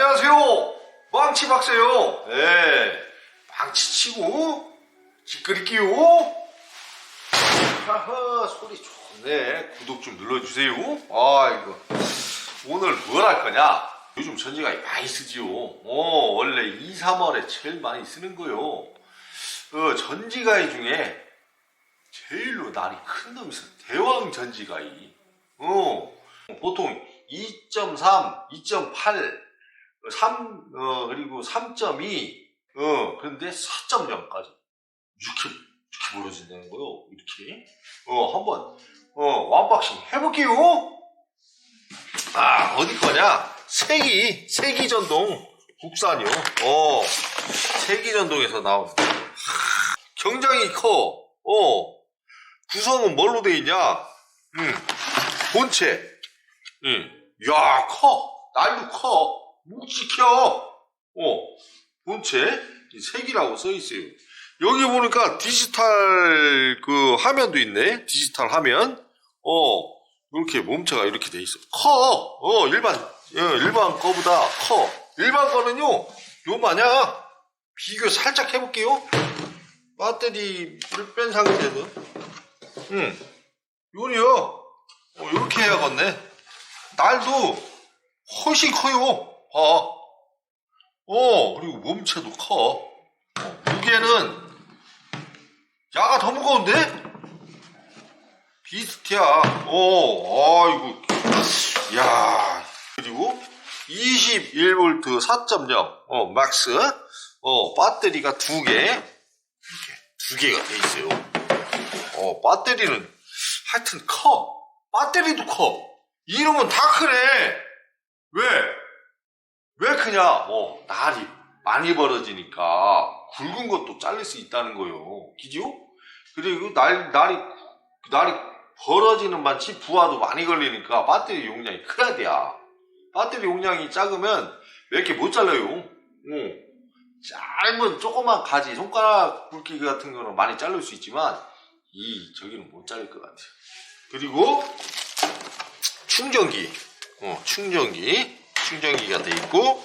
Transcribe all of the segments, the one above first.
안녕하세요. 망치 박사요. 네. 망치 치고, 찌끄리기요. 하하, 소리 좋네. 구독 좀 눌러주세요. 아, 이거. 오늘 뭘 할 거냐? 요즘 전지가이 많이 쓰지요. 어, 원래 2, 3월에 제일 많이 쓰는 거요. 그 전지가이 중에 제일로 날이 큰 놈이 있어. 대왕 전지가이. 어, 보통 2.3, 2.8, 3, 어, 그리고 3.2, 어, 그런데 4.0까지. 이렇게, 이렇게 벌어진다는 거요. 이렇게. 어, 한번, 어, 완박싱 해볼게요. 아, 어디 거냐? 세기, 세기전동 국산이요. 어, 세기전동에서 나온. 하, 경장이 커. 어, 구성은 뭘로 돼 있냐? 음, 본체. 음, 야, 커. 날도 커. 묵직혀. 어, 본체. 이 색이라고 써 있어요. 여기 보니까 디지털 그 화면도 있네. 디지털 화면. 어, 이렇게 몸체가 이렇게 돼 있어. 커. 어, 일반, 어, 일반 거보다 커. 일반 거는요, 요 마냥 비교 살짝 해볼게요. 배터리를 뺀 상태에서. 응. 요리요. 어, 이렇게 해야겠네. 날도 훨씬 커요. 봐. 어, 그리고 몸체도 커. 어, 무게는 야가 더 무거운데? 비스트야. 어, 아이고. 야. 그리고 21V 4.0. 어, 막스. 어, 배터리가 두 개. 이렇게 두 개가 돼 있어요. 어, 배터리는 하여튼 커. 배터리도 커. 이놈은 다 크네. 왜? 왜 크냐? 뭐, 날이 많이 벌어지니까 굵은 것도 잘릴 수 있다는 거요. 기죠? 그리고 날, 날이, 날이 벌어지는 반치 부하도 많이 걸리니까 배터리 용량이 커야 돼야. 배터리 용량이 작으면 몇개못 잘라요. 어. 짧은 조그만 가지, 손가락 굵기 같은 거는 많이 자를 수 있지만, 이, 저기는 못 자를 것 같아요. 그리고, 충전기. 어, 충전기. 충전기가 돼 있고,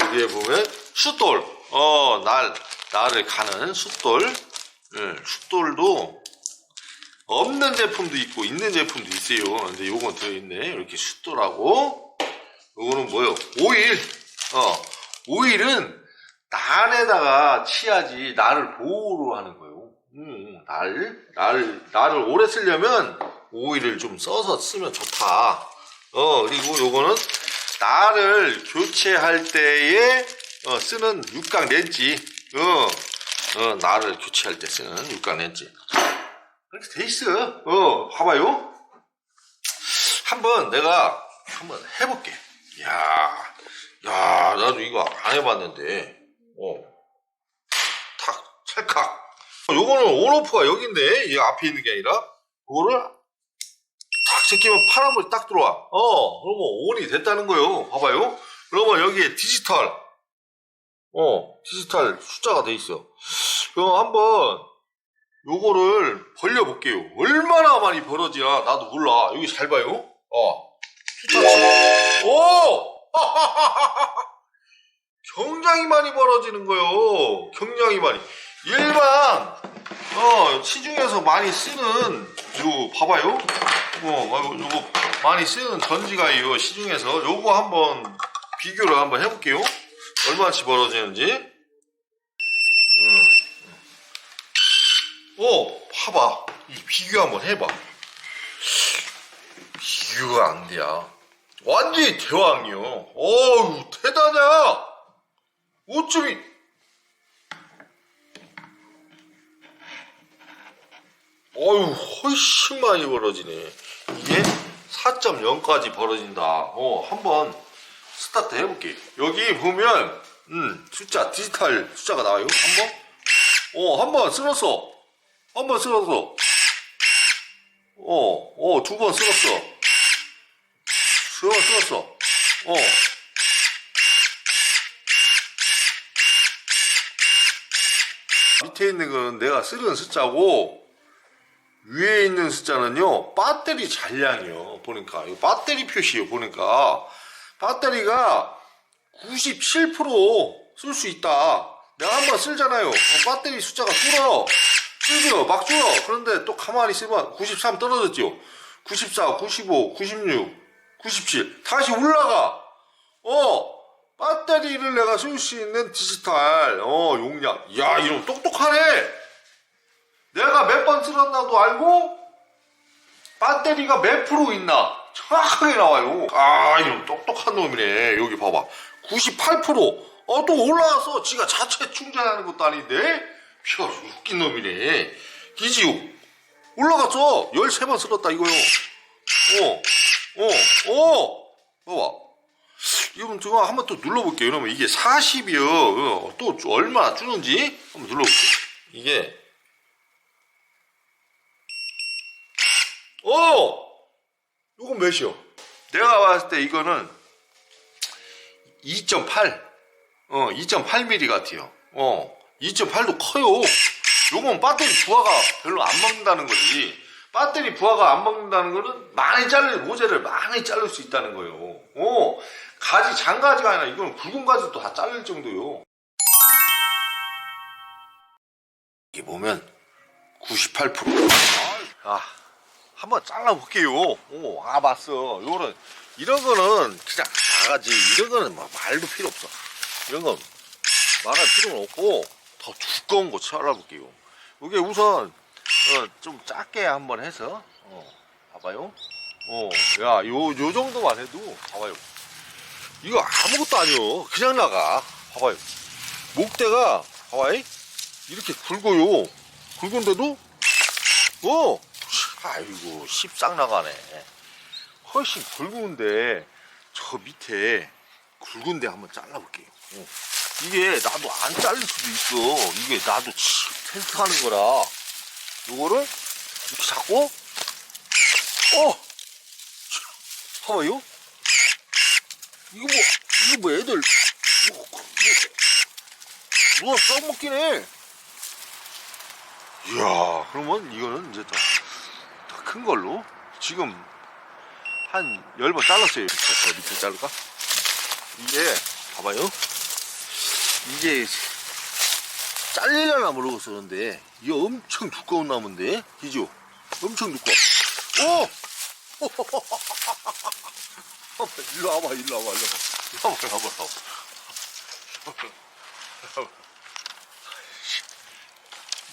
여기에 보면, 숫돌. 어, 날, 날을 가는 숫돌. 예, 숫돌도, 없는 제품도 있고, 있는 제품도 있어요. 근데 요건 들어있네. 이렇게 숫돌하고, 요거는 뭐요? 오일. 어, 오일은, 날에다가 치야지, 날을 보호로 하는 거예요. 음, 날, 날, 날을 오래 쓰려면, 오일을 좀 써서 쓰면 좋다. 어, 그리고 요거는 날을 교체할 때에 어, 쓰는 육각 렌치. 어, 어, 날을 교체할 때 쓰는 육각 렌치. 이렇게 돼 있어. 어, 봐봐요. 한번 내가 한번 해볼게. 야, 야, 나도 이거 안 해봤는데. 어, 탁, 찰칵. 요거는 온오프가 여기인데, 이 앞에 있는 게 아니라, 그거를 탁 제끼면 파란불이 딱 들어와. 어, 그러면 온이 됐다는 거예요. 봐봐요. 그러면 여기에 디지털, 어, 디지털 숫자가 돼 있어. 그럼 한번 요거를 벌려볼게요. 얼마나 많이 벌어지나 나도 몰라. 여기 잘 봐요. 어, 숫자 치. 오! 굉장히 많이 벌어지는 거요. 굉장히 많이. 일반 어 시중에서 많이 쓰는 요 봐봐요. 뭐, 어, 아이고, 요거 많이 쓰는 전지가이요. 시중에서 요거 한번 비교를 한번 해볼게요. 얼마나 벌어지는지. 음. 오, 봐봐. 이 비교 한번 해봐. 비교가 안 돼야. 완전히 대왕이요. 어우, 대단해! 어쩜 이, 어유 훨씬 많이 벌어지네. 이게 4.0까지 벌어진다. 어, 한번 스타트 해볼게. 여기 보면, 음, 숫자, 디지털 숫자가 나와요. 한번? 어, 한번 쓸었어. 한번 쓸었어. 어, 어, 두 번 쓸었어. 두번 쓸었어. 어. 밑에 있는 건 내가 쓰는 숫자고, 위에 있는 숫자는요, 배터리 잔량이요. 보니까. 이거 배터리 표시요. 보니까. 배터리가 97%쓸 수 있다. 내가 한번 쓸잖아요. 어, 배터리 숫자가 줄어요. 줄죠. 막 줄어. 그런데 또 가만히 있으면 93 떨어졌죠. 94, 95, 96, 97. 다시 올라가. 어, 배터리를 내가 쓸 수 있는 디지털, 어, 용량. 야, 이놈 똑똑하네. 내가 몇번 쓸었나도 알고, 배터리가 몇 프로 있나 정확하게 나와요. 아, 이놈 똑똑한 놈이네. 여기 봐봐. 98%. 어, 또 올라왔어. 지가 자체 충전하는 것도 아닌데? 펴, 웃긴 놈이네. 기지요. 올라갔어. 13번 쓸었다, 이거요. 어, 어, 어. 봐봐. 이건 제가 한번 또 눌러볼게요. 그러면 이게 40이요. 어, 또 얼마나 주는지 한번 눌러볼게요. 이게 어! 요건 몇이요? 내가 봤을 때 이거는 2.8 어, 2.8mm 같아요. 어, 2.8도 커요. 요건 배터리 부하가 별로 안 먹는다는 거지. 배터리 부하가 안 먹는다는 거는 많이 자를, 모재를 많이 자를 수 있다는 거예요. 어, 가지, 장가지가 아니라 이거는 굵은 가지도 다 잘릴 정도요. 이게 보면 98%. 아, 한번 잘라볼게요. 오, 아, 봤어. 요거는, 이런 거는 그냥 나가지. 이런 거는 뭐 말도 필요 없어. 이런 건 말할 필요는 없고, 더 두꺼운 거 잘라볼게요. 이게 우선, 어, 좀 작게 한번 해서, 어, 봐봐요. 어, 야, 요, 요 정도만 해도, 봐봐요. 이거 아무것도 아니요. 그냥 나가. 봐봐요. 목대가, 봐봐요. 이렇게 굵어요. 굵은데도, 어, 아이고, 씹싹 나가네. 훨씬 굵은데, 저 밑에 굵은데 한번 잘라볼게요. 어. 이게 나도 안 잘릴 수도 있어. 이게 나도 치- 테스트 하는 거라. 요거를 이렇게 잡고, 어! 봐봐요. 이거 뭐, 이거 뭐 애들, 뭐, 뭐, 누가 해. 이야, 그러면 이거는 이제 더 큰 걸로 지금 한 10번 잘랐어요. 저 밑에 자를까? 이게 봐봐요. 이게 잘리려나 모르겠어 그런데 이게 엄청 두꺼운 나무인데 그죠? 엄청 두꺼워. 오! 일로 와봐, 일로 와봐, 일로 와봐. 일로 와봐, 일로 와봐.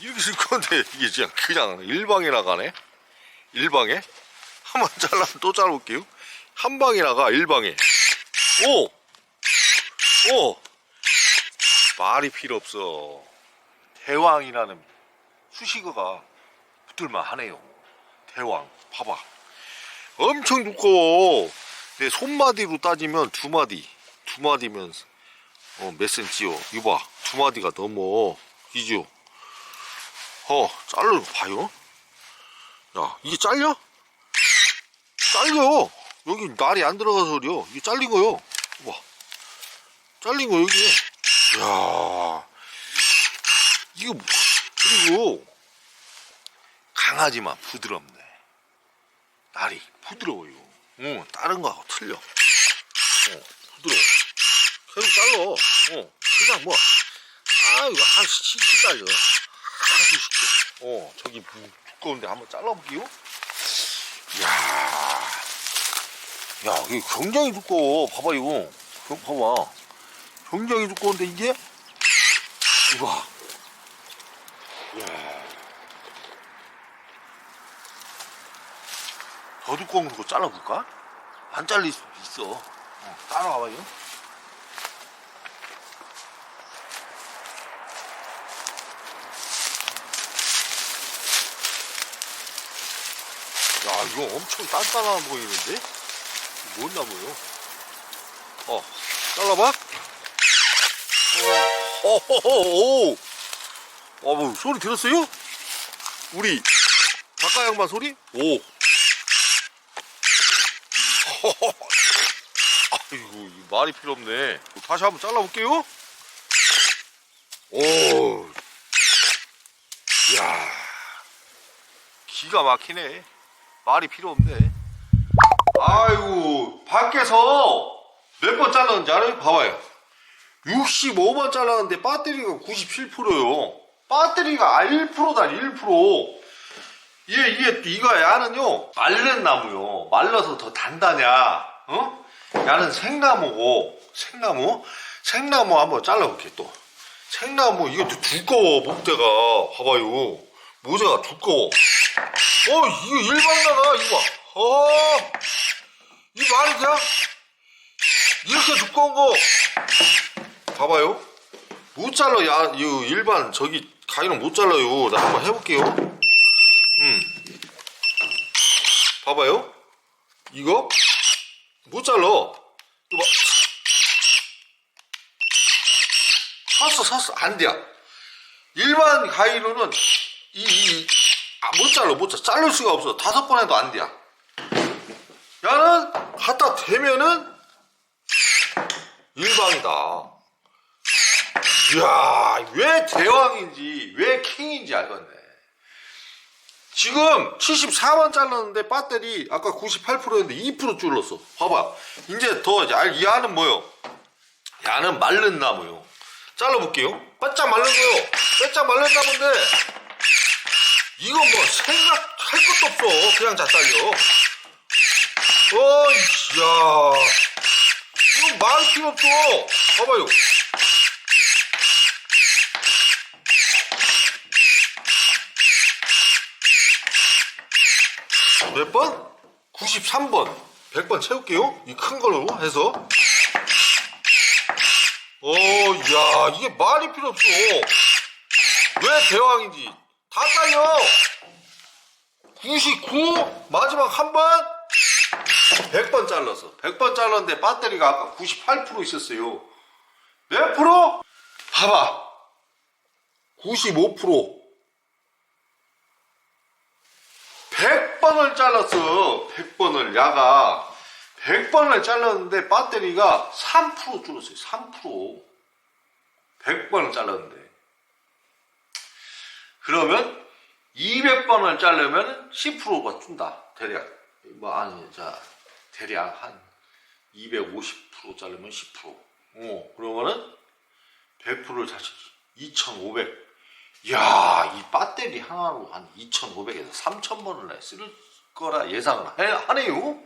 이렇게 쓸 건데 이게 그냥 그냥 일방에 나가네. 일방에 한 번 잘라면 또 잘라볼게요. 한 방에 나가 일방에. 오, 오. 말이 필요 없어. 대왕이라는 수식어가 붙을만 하네요. 대왕, 봐봐. 엄청 두꺼워. 내 손마디로 따지면 두 마디. 두 마디면 어, 몇 센치요? 이거 봐. 두 마디가 넘어. 이죠? 어, 잘라 봐요. 야, 이게 잘려? 잘려. 여기 날이 안 들어가서 그래요. 이게 잘린 거요. 와. 잘린 거 여기. 야 이거 뭐- 그리고 강하지만 부드럽네. 날이 부드러워요. 어, 다른 거하고 틀려. 어, 부드러워. 계속 잘라. 어, 그냥 뭐, 아, 이거 한 10초 잘려. 아주 쉽게. 어, 저기 무- 두꺼운데 한번 잘라볼게요. 이야. 야, 이게 굉장히 두꺼워. 봐봐요. 저 봐봐. 굉장히 두꺼운데 이게? 이거. 이야. 더 두꺼운 거 잘라볼까? 안 잘릴 수도 있어. 어, 따라와봐요. 이거 엄청 단단한 보이는데? 뭔나 보여? 어, 잘라봐? 어, 오호호, 오! 어, 뭐, 소리 들었어요? 우리, 작가 양반 소리? 오! 아이고, 이 말이 필요 없네. 다시 한번 잘라볼게요. 오! 이야. 기가 막히네. 말이 필요 없네. 아이고, 밖에서 몇 번 잘랐는지 알아요? 봐봐요. 65번 잘랐는데 배터리가 97%요. 배터리가 1%다 1%. 이게 이게 이거 야는요 말른 나무요. 말라서 더 단다냐? 어? 야는 생나무고 생나무 생나무 한번 잘라볼게 또. 생나무 또 두꺼워 목대가 봐봐요. 모자가 두꺼워. 어 이거 일반 나가 이거 봐. 어. 이 말이 돼? 이렇게 두꺼운 거 봐봐요. 못 잘라 야 이거 일반 저기 가위는 못 잘라요. 나 한번 해볼게요. 음. 봐봐요. 이거 못 잘라. 이거 봐. 샀어 샀어 안 돼. 일반 가위로는 이, 이, 아, 못 잘라 못 잘라 자를 수가 없어 다섯 번 해도 안 돼. 야는 갖다 대면은 일방이다. 이야, 왜 대왕인지, 왜 킹인지 알겠네. 지금 74만 잘랐는데 배터리 아까 98%였는데 2% 줄었어. 봐봐. 이제 더, 이제 알- 야는 뭐요? 야는 마른 나무요. 잘라볼게요. 바짝 마른 거요. 바짝 마른 나무인데, 이거 뭐 생각할 것도 없어. 그냥 자 잘려. 어이, 야. 이거 말할 필요 없어. 봐봐요. 몇 번? 93번. 100번 채울게요. 이 큰 걸로 해서. 어, 야, 이게 말이 필요 없어. 왜 대왕인지. 다 잘려. 99, 마지막 한 번, 100번 잘랐어. 100번 잘랐는데 배터리가 아까 98% 있었어요. 몇 프로? 봐봐. 95%. 100번을 잘랐어. 100번을. 야가 100번을 잘랐는데 배터리가 3% 줄었어요. 3%. 100번을 잘랐는데. 그러면 200번을 자르면 10%가 준다. 대략. 뭐 아니 자 대략 한 250% 자르면 10%. 어 그러면은 100%를 다시 2,500. 야, 이 배터리 하나로 한 2,500에서 3,000번을 쓸 거라 예상을 해, 하네요.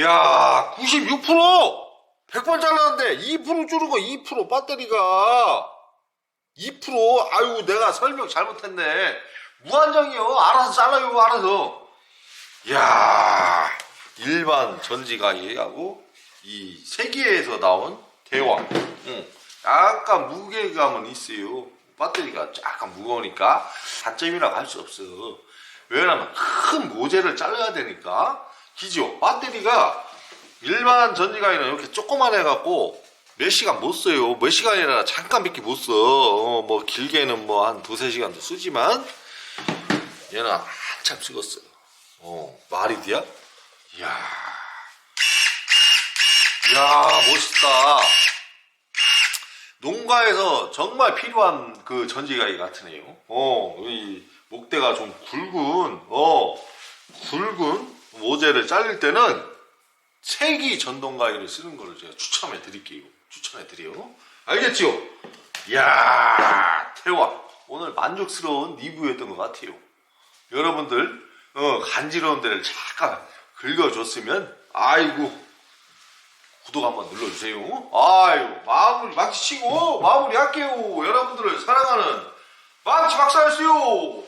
야, 96%! 100번 잘랐는데 2% 줄은 거2% 배터리가 2% 아유 내가 설명 잘못했네. 무한정이요. 알아서 잘라요. 알아서. 야 일반 전지가이하고 이 세계에서 나온 대왕. 응. 약간 무게감은 있어요. 배터리가 약간 무거우니까 단점이라고 할 수 없어. 왜냐면 큰 모재를 잘라야 되니까. 기죠. 배터리가 일반 전지가이는 이렇게 조그만 해갖고 몇 시간 못 써요. 몇 시간이나 잠깐밖에 못 써. 어, 뭐 길게는 뭐 한 두세 시간도 쓰지만 얘는 한참 쓰겠어. 어, 말이 돼야? 이야. 이야, 멋있다. 농가에서 정말 필요한 그 전지가위 같으네요. 어, 이 목대가 좀 굵은, 어, 굵은 모재를 자를 때는 세기 전동가위를 쓰는 거를 제가 추천해 드릴게요. 추천해 드려요. 알겠지요? 이야, 태화. 오늘 만족스러운 리뷰였던 것 같아요. 여러분들, 어, 간지러운 데를 잠깐 긁어줬으면, 아이고, 구독 한번 눌러주세요. 아유, 마무리, 망치 치고, 마무리 할게요. 여러분들을 사랑하는 망치 박사였어요.